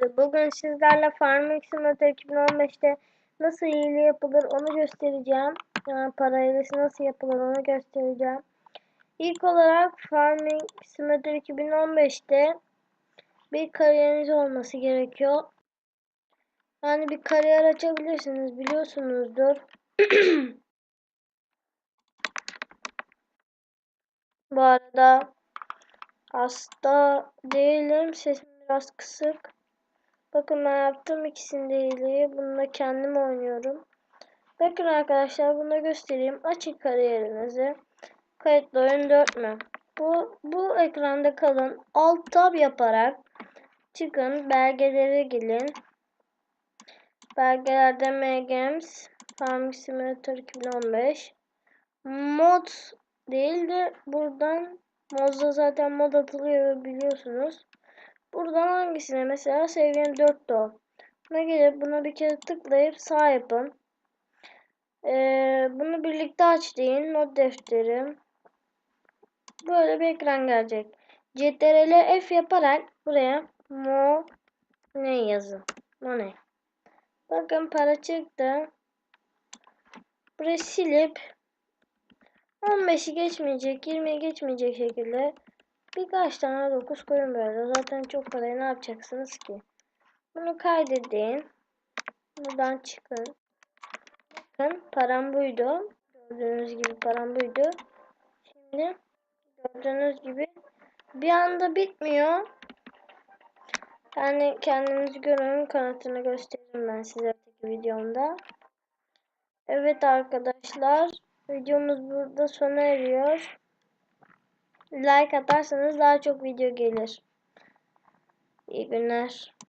Bugün sizlerle Farming Simulator 2015'te nasıl hile yapılır onu göstereceğim. Yani para hilesi nasıl yapılır onu göstereceğim. İlk olarak Farming Simulator 2015'te bir kariyeriniz olması gerekiyor. Yani bir kariyer açabilirsiniz biliyorsunuzdur. Bu arada hasta değilim. Sesim biraz kısık. Bakın ben yaptım ikisini de hileyi. Bununla kendim oynuyorum. Bakın arkadaşlar bunu göstereyim. Açın kariyerinizi. Kayıtlı oyun 4 mü? Bu, bu ekranda kalın. Alt tab yaparak çıkın. Belgelere gelin. Belgelerde MGMS Farming Simulator 2015 mod değil de buradan modda zaten mod atılıyor biliyorsunuz. Buradan hangisine mesela seviyem 4 o. Buna gelip buna bir kere tıklayıp sağ yapın. Ee, bunu birlikte aç deyin. Not defteri. Böyle bir ekran gelecek. CTRL F yaparak buraya mo ne yazın. Money. Bakın para çıktı. Burayı silip 15'i geçmeyecek, 20'yi geçmeyecek şekilde birkaç tane 9 koyun böyle. Zaten çok parayı ne yapacaksınız ki? Bunu kaydedin. Buradan çıkın. Bakın param buydu. Gördüğünüz gibi param buydu. Şimdi gördüğünüz gibi bir anda bitmiyor. Yani kendiniz görün kanıtını gösteririm ben size videomda. Evet arkadaşlar videomuz burada sona eriyor. Like atarsanız daha çok video gelir. İyi günler.